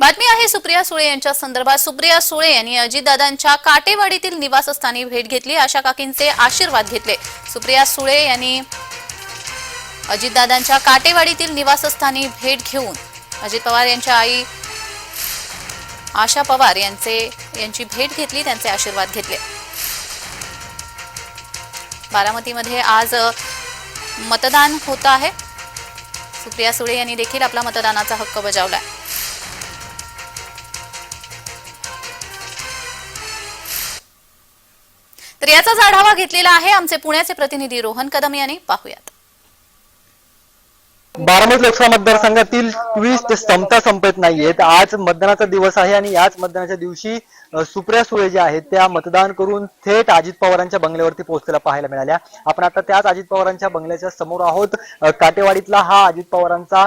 बातमी आहे सुप्रिया सुळे यांच्या संदर्भात. सुप्रिया सुळे यांनी अजितदादांच्या काटेवाडीतील निवासस्थानी भेट घेतली आशा काकींचे आशीर्वाद घेतले. सुप्रिया सुळे यांनी अजितदादांच्या काटेवाडीतील निवासस्थानी भेट घेऊन अजित पवार यांच्या आई आशा पवार यांचे यांची भेट घेतली त्यांचे आशीर्वाद घेतले. बारामतीमध्ये आज मतदान होत आहे. सुप्रिया सुळे यांनी देखील आपला मतदानाचा हक्क बजावलाय. तर याचाच आढावा घेतलेला आहे आमचे पुण्याचे प्रतिनिधी रोहन कदम यांनी. पाहूयात. बारामती लोकसभा मतदारसंघातील वीस संपता संपत नाहीयेत आज मतदानाचा दिवस आहे आणि याच मतदानाच्या दिवशी सुप्रिया सुळे ज्या आहेत त्या मतदान करून थेट अजित पवारांच्या बंगल्यावरती पोहोचलेल्या पाहायला मिळाल्या. आपण आता त्याच अजित पवारांच्या बंगल्याच्या समोर आहोत. काटेवाडीतला हा अजित पवारांचा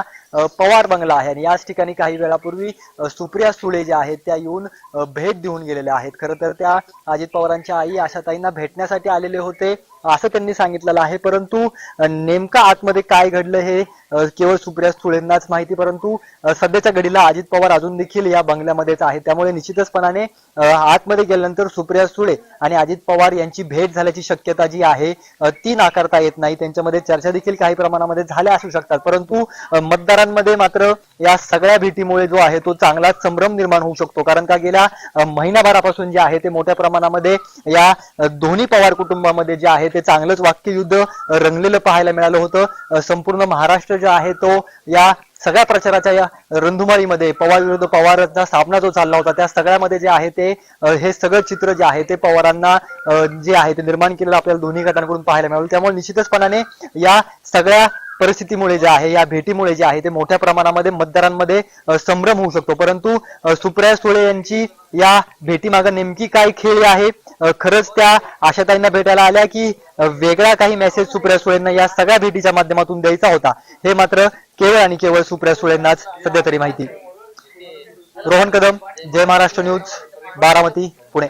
पवार बंगला आहे. आणि याच ठिकाणी काही वेळापूर्वी सुप्रिया सुळे ज्या आहेत त्या येऊन भेट देऊन गेलेल्या आहेत. खरं तर त्या अजित पवारांच्या आई आशाताईंना भेटण्यासाठी आलेले होते. असं त्यांनी सांगितलेलं आहे. परंतु नेमका आतमध्ये काय घडलं हे केवळ सुप्रिया सुळेंनाच माहिती परंतु सध्याच्या घडीला अजित पवार अजून देखील या बंगल्यामध्येच आहे त्यामुळे निश्चितचपणाने आतमध्ये गेल्यानंतर सुप्रिया सुळे आणि अजित पवार यांची भेट झाल्याची शक्यता जी आहे ती नाकारता येत नाही. त्यांच्यामध्ये चर्चा देखील काही प्रमाणामध्ये झाल्या असू शकतात. परंतु मतदारांमध्ये मात्र या सगळ्या भेटीमुळे जो आहे तो चांगलाच संभ्रम निर्माण होऊ शकतो. कारण का गेल्या महिनाभरापासून जे आहे ते मोठ्या प्रमाणामध्ये या दोन्ही पवार कुटुंबामध्ये जे आहे ते चांगलंच वाक्ययुद्ध रंगलेलं पाहायला मिळालं होतं. संपूर्ण महाराष्ट्र जो आहे तो या सगळ्या प्रचाराच्या या रंधुमारीमध्ये पवार विरुद्ध पवारांचा सामना जो चालला होता त्या सगळ्यामध्ये जे आहे ते हे सगळं चित्र जे आहे ते पवारांना जे आहे ते निर्माण केलेलं आपल्याला दोन्ही गटांकडून पाहायला मिळालं. त्यामुळे निश्चितचपणाने या सगळ्या परिस्थितीमुळे जे आहे या भेटीमुळे जे आहे ते मोठ्या प्रमाणामध्ये मतदारांमध्ये संभ्रम होऊ शकतो. परंतु सुप्रिया सुळे यांची या भेटीमागं नेमकी काय खेळ आहे? खरंच त्या आशाताईंना भेटायला आल्या की वेगळा काही मेसेज सुप्रिया सुळेंना या सगळ्या भेटीच्या माध्यमातून द्यायचा होता. हे मात्र केवळ आणि केवळ सुप्रिया सुळेंनाच सध्या तरी माहिती. रोहन कदम जय महाराष्ट्र न्यूज बारामती पुणे.